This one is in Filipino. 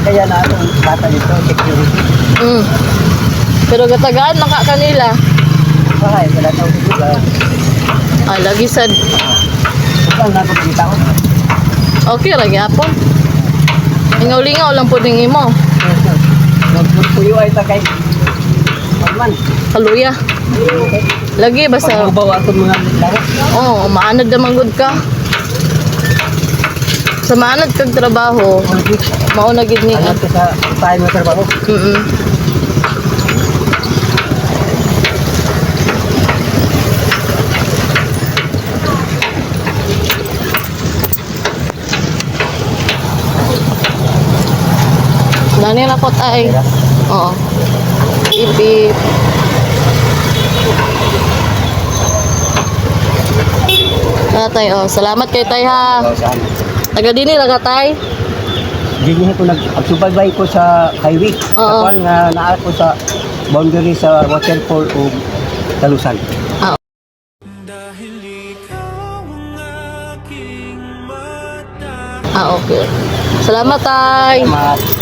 kaya na atong bata dito, security. Mm. Pero gatagaan maka kanila. Bahay, wala tao dito. Ah, lagi sad. Saan na kung kita ko? Okay ra gyapon. Lingaw-lingaw lang pud ning imo. Magpuyo ay ta kay Pagman. Kaluya. Lagi basta Pagbawa ako mga laro. oh, maanad naman gud ka. Sa maanad kag trabaho, mao na gid ni. Ano ka sa tayo mo trabaho? Mm. Dani na kot ay. Oo. Ipip. Tatay, oh. Salamat kay tay ha. Taga dini lang ka tay. Ganyan ko nag-subaybay ko sa highway. Oo. Kapan nga naa ko sa boundary sa waterfall o Talusan. Ah, ah okay. Salamat tay. Salamat.